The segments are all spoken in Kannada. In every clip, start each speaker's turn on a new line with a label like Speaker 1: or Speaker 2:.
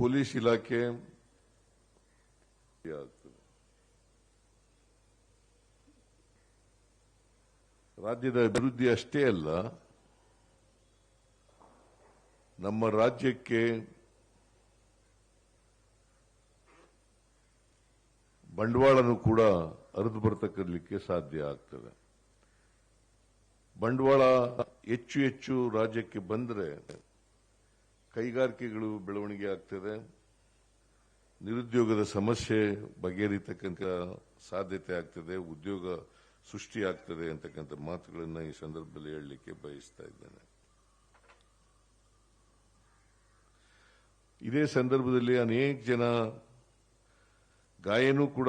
Speaker 1: ಪೊಲೀಸ್ ಇಲಾಖೆ. ರಾಜ್ಯದ ಅಭಿವೃದ್ಧಿ ಅಷ್ಟೇ ಅಲ್ಲ, ನಮ್ಮ ರಾಜ್ಯಕ್ಕೆ ಬಂಡವಾಳನು ಕೂಡ ಅರಿದು ಬರ್ತಕ್ಕಲಿಕ್ಕೆ ಸಾಧ್ಯ ಆಗ್ತದೆ. ಬಂಡವಾಳ ಹೆಚ್ಚು ಹೆಚ್ಚು ರಾಜ್ಯಕ್ಕೆ ಬಂದರೆ ಕೈಗಾರಿಕೆಗಳು ಬೆಳವಣಿಗೆ ಆಗ್ತದೆ. ನಿರುದ್ಯೋಗದ ಸಮಸ್ಯೆ ಬಗೆಹರಿತಕ್ಕಂಥ ಸಾಧ್ಯತೆ ಆಗ್ತದೆ. ಉದ್ಯೋಗ ಸೃಷ್ಟಿ ಆಗ್ತದೆ ಅಂತಕ್ಕಂಥ ಮಾತುಗಳನ್ನು ಈ ಸಂದರ್ಭದಲ್ಲಿ ಹೇಳಲಿಕ್ಕೆ ಬಯಸ್ತಾ ಇದ್ದೇನೆ. ಇದೇ ಸಂದರ್ಭದಲ್ಲಿ ಅನೇಕ ಜನ ಗಾಯನೂ ಕೂಡ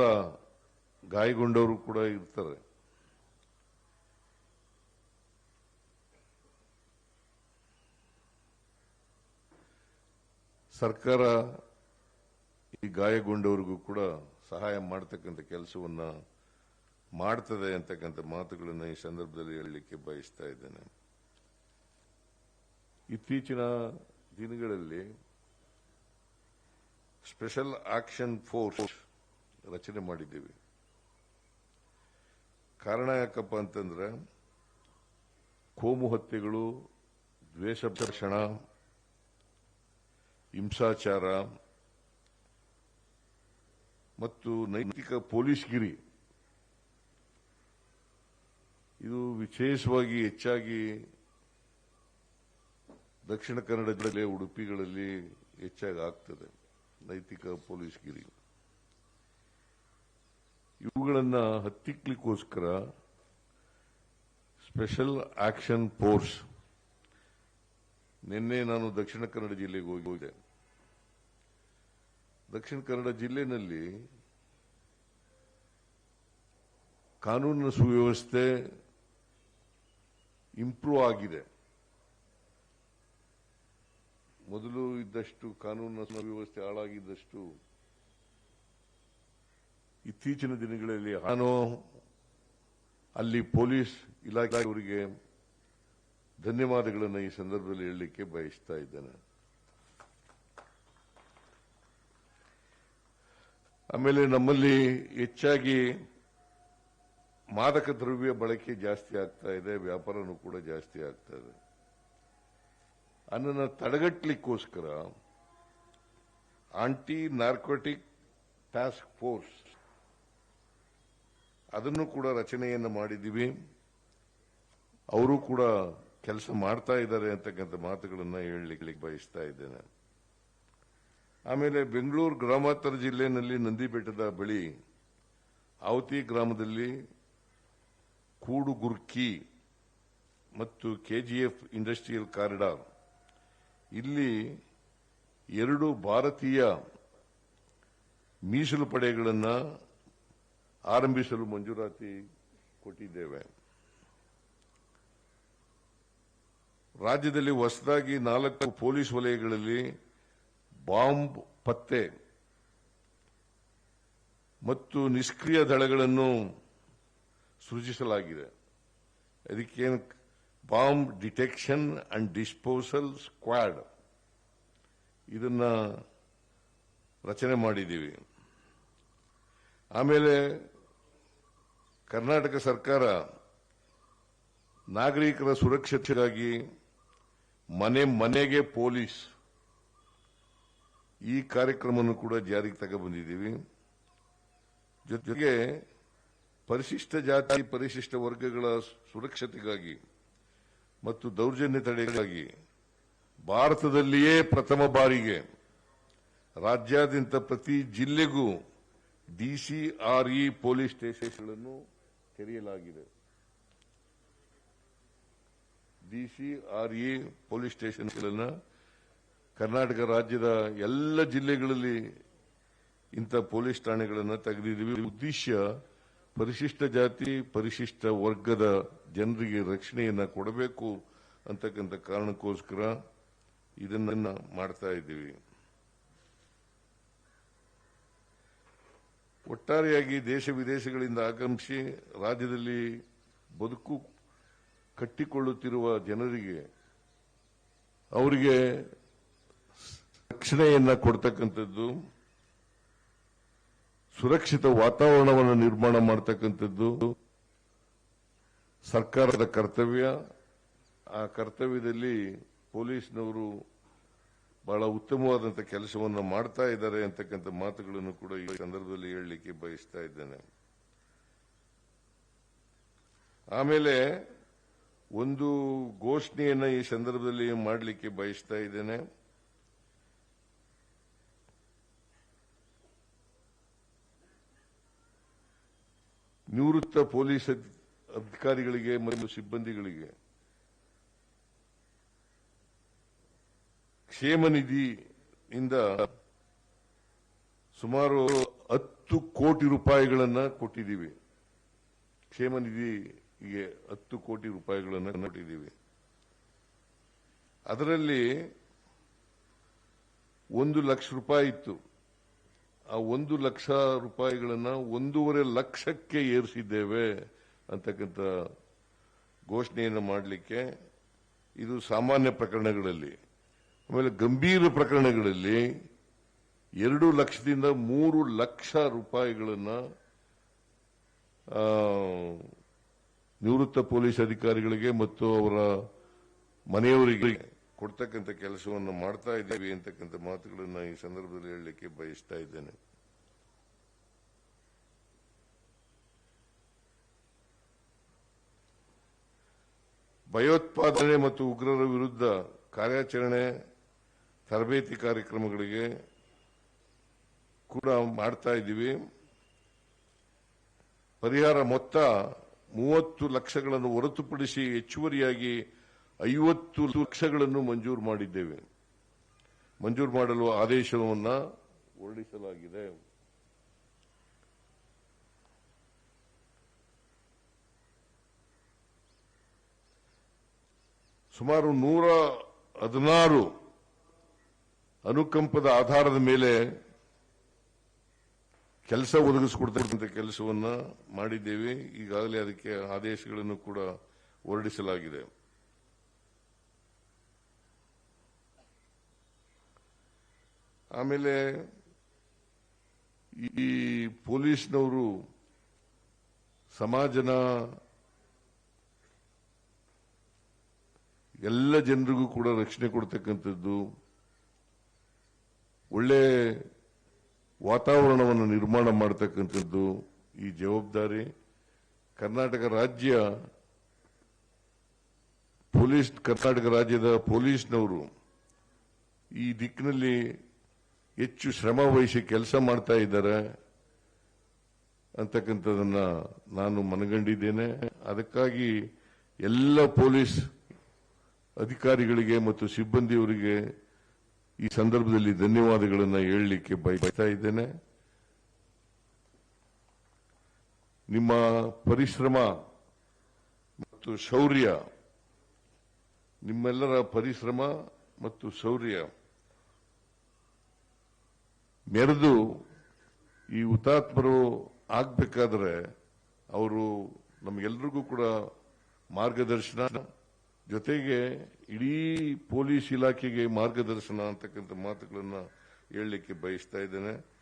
Speaker 1: ಗಾಯಗೊಂಡವರು ಕೂಡ ಇರ್ತಾರೆ. ಸರ್ಕಾರ ಈ ಗಾಯಗೊಂಡವರಿಗೂ ಕೂಡ ಸಹಾಯ ಮಾಡತಕ್ಕಂಥ ಕೆಲಸವನ್ನ ಮಾಡ್ತದೆ ಅಂತಕ್ಕಂಥ ಮಾತುಗಳನ್ನು ಈ ಸಂದರ್ಭದಲ್ಲಿ ಹೇಳಲಿಕ್ಕೆ ಬಯಸ್ತಾ ಇದ್ದೇನೆ. ಇತ್ತೀಚಿನ ದಿನಗಳಲ್ಲಿ ಸ್ಪೆಷಲ್ ಆಕ್ಷನ್ ಫೋರ್ಸ್ ರಚನೆ ಮಾಡಿದ್ದೀವಿ. ಕಾರಣ ಯಾಕಪ್ಪ ಅಂತಂದ್ರೆ ಕೋಮು ಹತ್ಯೆಗಳು, ದ್ವೇಷ ಹಿಂಸಾಚಾರ ಮತ್ತು ನೈತಿಕ ಪೊಲೀಸ್ಗಿರಿ. ಇದು ವಿಶೇಷವಾಗಿ ಹೆಚ್ಚಾಗಿ ದಕ್ಷಿಣ ಕನ್ನಡ ಜಿಲ್ಲೆ ಉಡುಪಿಗಳಲ್ಲಿ ಹೆಚ್ಚಾಗಿ ಆಗ್ತದೆ, ನೈತಿಕ ಪೊಲೀಸ್ಗಿರಿ. ಇವುಗಳನ್ನು ಹತ್ತಿಕ್ಲಿಕ್ಕೋಸ್ಕರ ಸ್ಪೆಷಲ್ ಆಕ್ಷನ್ ಫೋರ್ಸ್ ನಿನ್ನೆ ನಾನು ದಕ್ಷಿಣ ಕನ್ನಡ ಜಿಲ್ಲೆಗೆ ಹೋಗಿದ್ದೆ ದಕ್ಷಿಣ ಕನ್ನಡ ಜಿಲ್ಲೆನಲ್ಲಿ ಕಾನೂನಿನ ಸುವ್ಯವಸ್ಥೆ ಇಂಪ್ರೂವ್ ಆಗಿದೆ. ಮೊದಲು ಇದ್ದಷ್ಟು ಕಾನೂನಿನ ಸುವ್ಯವಸ್ಥೆ ಹಾಳಾಗಿದ್ದಷ್ಟು ಇತ್ತೀಚಿನ ದಿನಗಳಲ್ಲಿ ನಾನು ಅಲ್ಲಿ ಪೊಲೀಸ್ ಇಲಾಖೆಯವರಿಗೆ ಧನ್ಯವಾದಗಳನ್ನು ಈ ಸಂದರ್ಭದಲ್ಲಿ ಹೇಳಲಿಕ್ಕೆ ಬಯಸ್ತಾ ಇದ್ದೇನೆ. ಆಮೇಲೆ ನಮ್ಮಲ್ಲಿ ಹೆಚ್ಚಾಗಿ ಮಾದಕ ದ್ರವ್ಯ ಬಳಕೆ ಜಾಸ್ತಿ ಆಗ್ತಾ ಇದೆ, ವ್ಯಾಪಾರನೂ ಕೂಡ ಜಾಸ್ತಿ ಆಗ್ತಾ ಇದೆ. ಅದನ್ನು ತಡೆಗಟ್ಟಲಿಕ್ಕೋಸ್ಕರ ಆಂಟಿ ನಾರ್ಕೋಟಿಕ್ ಟಾಸ್ಕ್ ಫೋರ್ಸ್ ಅದನ್ನು ಕೂಡ ರಚನೆಯನ್ನು ಮಾಡಿದ್ದೀವಿ. ಅವರು ಕೂಡ ಕೆಲಸ ಮಾಡ್ತಾ ಇದ್ದಾರೆ ಅಂತಕ್ಕಂಥ ಮಾತುಗಳನ್ನು ಹೇಳಲಿಕ್ಕೆ ಬಯಸ್ತಾ ಇದ್ದೇನೆ. ಆಮೇಲೆ ಬೆಂಗಳೂರು ಗ್ರಾಮಾಂತರ ಜಿಲ್ಲೆಯಲ್ಲಿ ನಂದಿಬೆಟ್ಟದ ಬಳಿ ಅವತಿ ಗ್ರಾಮದಲ್ಲಿ ಕೂಡುಗುರ್ಕಿ ಮತ್ತು ಕೆಜಿಎಫ್ ಇಂಡಸ್ಟ್ರಿಯಲ್ ಕಾರಿಡಾರ್, ಇಲ್ಲಿ ಎರಡು ಭಾರತೀಯ ಮೀಸಲು ಪಡೆಗಳನ್ನು ಆರಂಭಿಸಲು ಮಂಜೂರಾತಿ ಕೊಟ್ಟಿದ್ದೇವೆ. ರಾಜ್ಯದಲ್ಲಿ ಹೊಸದಾಗಿ ನಾಲ್ಕು ಪೊಲೀಸ್ ವಲಯಗಳಲ್ಲಿ ಬಾಂಬ್ ಪತ್ತೆ ಮತ್ತು ನಿಷ್ಕ್ರಿಯ ದಳಗಳನ್ನು ಸೃಜಿಸಲಾಗಿದೆ. ಅದಕ್ಕೆ bomb detection and disposal squad ಇದನ್ನ ರಚನೆ ಮಾಡಿದ್ದೀವಿ. ಆಮೇಲೆ ಕರ್ನಾಟಕ ಸರ್ಕಾರ ನಾಗರಿಕರ ಸುರಕ್ಷತೆಗಾಗಿ ಮನೆ ಮನೆಗೆ ಪೊಲೀಸ್. ಈ ಕಾರ್ಯಕ್ರಮವನ್ನು ಕೂಡ ಜಾರಿಗೆ ತಗೊಬಂದಿದ್ದೀವಿ ಜೊತೆಗೆ ಪರಿಶಿಷ್ಟ ಜಾತಿ, ಪರಿಶಿಷ್ಟ ವರ್ಗಗಳ ಸುರಕ್ಷತೆಗಾಗಿ ಮತ್ತು ದೌರ್ಜನ್ಯ ತಡೆಗಾಗಿ ಭಾರತದಲ್ಲಿಯೇ ಪ್ರಥಮ ಬಾರಿಗೆ ರಾಜ್ಯಾದ್ಯಂತ ಪ್ರತಿ ಜಿಲ್ಲೆಗೂ ಡಿಸಿಆರ್ಇ ಪೊಲೀಸ್ ಸ್ಟೇಷನ್ಗಳನ್ನು ತೆರೆಯಲಾಗಿದೆ. ಡಿಸಿಆರ್ಇ ಪೊಲೀಸ್ ಸ್ಟೇಷನ್ಗಳನ್ನು ಕರ್ನಾಟಕ ರಾಜ್ಯದ ಎಲ್ಲ ಜಿಲ್ಲೆಗಳಲ್ಲಿ ಇಂಥ ಪೊಲೀಸ್ ಠಾಣೆಗಳನ್ನು ತೆಗೆದಿದ್ದೀವಿ. ಉದ್ದೇಶ ಪರಿಶಿಷ್ಟ ಜಾತಿ, ಪರಿಶಿಷ್ಟ ವರ್ಗದ ಜನರಿಗೆ ರಕ್ಷಣೆಯನ್ನು ಕೊಡಬೇಕು ಅಂತಕ್ಕಂಥ ಕಾರಣಕ್ಕೋಸ್ಕರ ಇದನ್ನ ಮಾಡ್ತಾ ಇದ್ದೀವಿ. ಒಟ್ಟಾರೆಯಾಗಿ ದೇಶ ವಿದೇಶಗಳಿಂದ ಆಗಮಿಸಿ ರಾಜ್ಯದಲ್ಲಿ ಬದುಕು ಕಟ್ಟಿಕೊಳ್ಳುತ್ತಿರುವ ಜನರಿಗೆ ಅವರಿಗೆ ರಕ್ಷಣೆಯನ್ನ ಕೊಡ್ತಕ್ಕಂಥದ್ದು, ಸುರಕ್ಷಿತ ವಾತಾವರಣವನ್ನು ನಿರ್ಮಾಣ ಮಾಡತಕ್ಕಂಥದ್ದು ಸರ್ಕಾರದ ಕರ್ತವ್ಯ. ಆ ಕರ್ತವ್ಯದಲ್ಲಿ ಪೊಲೀಸ್ನವರು ಬಹಳ ಉತ್ತಮವಾದಂಥ ಕೆಲಸವನ್ನು ಮಾಡ್ತಾ ಇದ್ದಾರೆ ಅಂತಕ್ಕಂಥ ಮಾತುಗಳನ್ನು ಕೂಡ ಈ ಸಂದರ್ಭದಲ್ಲಿ ಹೇಳಲಿಕ್ಕೆ ಬಯಸ್ತಾ ಇದ್ದೇನೆ. ಆಮೇಲೆ ಒಂದು ಘೋಷಣೆಯನ್ನು ಈ ಸಂದರ್ಭದಲ್ಲಿ ಮಾಡಲಿಕ್ಕೆ ಬಯಸ್ತಾ ಇದ್ದೇನೆ. ನಿವೃತ್ತ ಪೊಲೀಸ್ ಅಧ್- ಅಧಿಕಾರಿಗಳಿಗೆ ಮತ್ತು ಸಿಬ್ಬಂದಿಗಳಿಗೆ ಕ್ಷೇಮ ನಿಧಿಯಿಂದ ಸುಮಾರು ಹತ್ತು ಕೋಟಿ ರೂಪಾಯಿಗಳನ್ನು ಕೊಟ್ಟಿದ್ದೀವಿ. ಕ್ಷೇಮ ನಿಧಿಗೆ ಹತ್ತು ಕೋಟಿ ರೂಪಾಯಿಗಳನ್ನು ಕೊಟ್ಟಿದ್ದೀವಿ. ಅದರಲ್ಲಿ ಒಂದು ಲಕ್ಷ ರೂಪಾಯಿ ಇತ್ತು. ಆ ಒಂದು ಲಕ್ಷ ರೂಪಾಯಿಗಳನ್ನ ಒಂದೂವರೆ ಲಕ್ಷಕ್ಕೆ ಏರಿಸಿದ್ದೇವೆ ಅಂತಕ್ಕಂಥ ಘೋಷಣೆಯನ್ನು ಮಾಡಲಿಕ್ಕೆ ಇದು ಸಾಮಾನ್ಯ ಪ್ರಕರಣಗಳಲ್ಲಿ, ಆಮೇಲೆ ಗಂಭೀರ ಪ್ರಕರಣಗಳಲ್ಲಿ ಎರಡು ಲಕ್ಷದಿಂದ ಮೂರು ಲಕ್ಷ ರೂಪಾಯಿಗಳನ್ನು ನಿವೃತ್ತ ಪೊಲೀಸ್ ಅಧಿಕಾರಿಗಳಿಗೆ ಮತ್ತು ಅವರ ಮನೆಯವರಿಗೆ ಕೊಡ್ತಕ್ಕಂಥ ಕೆಲಸವನ್ನು ಮಾಡ್ತಾ ಇದ್ದೀವಿ ಅಂತಕ್ಕಂಥ ಮಾತುಗಳನ್ನ ಈ ಸಂದರ್ಭದಲ್ಲಿ ಹೇಳಲಿಕ್ಕೆ ಬಯಸ್ತಾ ಇದ್ದೇನೆ. ಭಯೋತ್ಪಾದನೆ ಮತ್ತು ಉಗ್ರರ ವಿರುದ್ಧ ಕಾರ್ಯಾಚರಣೆ, ತರಬೇತಿ ಕಾರ್ಯಕ್ರಮಗಳಿಗೆ ಕೂಡ ಮಾಡ್ತಾ ಇದ್ದೀವಿ. ಪರಿಹಾರ ಮೊತ್ತ ಮೂವತ್ತು ಲಕ್ಷಗಳನ್ನು ಹೊರತುಪಡಿಸಿ ಹೆಚ್ಚುವರಿಯಾಗಿ ಐವತ್ತು ಲಕ್ಷಗಳನ್ನು ಮಂಜೂರು ಮಾಡಿದ್ದೇವೆ. ಮಂಜೂರು ಮಾಡಲು ಆದೇಶವನ್ನು ಹೊರಡಿಸಲಾಗಿದೆ. ಸುಮಾರು ನೂರ ಹದಿನಾರು ಅನುಕಂಪದ ಆಧಾರದ ಮೇಲೆ ಕೆಲಸ ಒದಗಿಸಿಕೊಡ್ತಕ್ಕಂಥ ಕೆಲಸವನ್ನ ಮಾಡಿದ್ದೇವೆ. ಈಗಾಗಲೇ ಅದಕ್ಕೆ ಆದೇಶಗಳನ್ನು ಕೂಡ ಹೊರಡಿಸಲಾಗಿದೆ. ಆಮೇಲೆ ಈ ಪೊಲೀಸ್ನವರು ಸಮಾಜನ ಎಲ್ಲ ಜನರಿಗೂ ಕೂಡ ರಕ್ಷಣೆ ಕೊಡ್ತಕ್ಕಂಥದ್ದು. ಒಳ್ಳೆ ವಾತಾವರಣವನ್ನು ನಿರ್ಮಾಣ ಮಾಡತಕ್ಕಂಥದ್ದು ಈ ಜವಾಬ್ದಾರಿ. ಕರ್ನಾಟಕ ರಾಜ್ಯ ಪೊಲೀಸ್, ಕರ್ನಾಟಕ ರಾಜ್ಯದ ಪೊಲೀಸ್ನವರು ಈ ದಿಕ್ಕಿನಲ್ಲಿ ಹೆಚ್ಚು ಶ್ರಮ ವಹಿಸಿ ಕೆಲಸ ಮಾಡ್ತಾ ಇದ್ದಾರೆ ಅಂತಕ್ಕಂಥದನ್ನ ನಾನು ಮನಗಂಡಿದ್ದೇನೆ. ಅದಕ್ಕಾಗಿ ಎಲ್ಲ ಪೊಲೀಸ್ ಅಧಿಕಾರಿಗಳಿಗೆ ಮತ್ತು ಸಿಬ್ಬಂದಿಯವರಿಗೆ ಈ ಸಂದರ್ಭದಲ್ಲಿ ಧನ್ಯವಾದಗಳನ್ನು ಹೇಳಲಿಕ್ಕೆ ಬಯಸ್ತಾ ಇದ್ದೇನೆ. ನಿಮ್ಮ ಪರಿಶ್ರಮ ಮತ್ತು ಶೌರ್ಯ, ನಿಮ್ಮೆಲ್ಲರ ಪರಿಶ್ರಮ ಮತ್ತು ಶೌರ್ಯ ಮೆರೆದು ಈ ಹುತಾತ್ಮರು ಆಗ್ಬೇಕಾದ್ರೆ ಅವರು ನಮಗೆಲ್ಲರಿಗೂ ಕೂಡ ಮಾರ್ಗದರ್ಶನ ಜೊತೆಗೆ ಇಡೀ ಪೊಲೀಸ್ ಇಲಾಖೆಗೆ ಮಾರ್ಗದರ್ಶನ ಅಂತಕ್ಕಂಥ ಮಾತುಗಳನ್ನು ಹೇಳಲಿಕ್ಕೆ ಬಯಸ್ತಾ ಇದ್ದೇನೆ.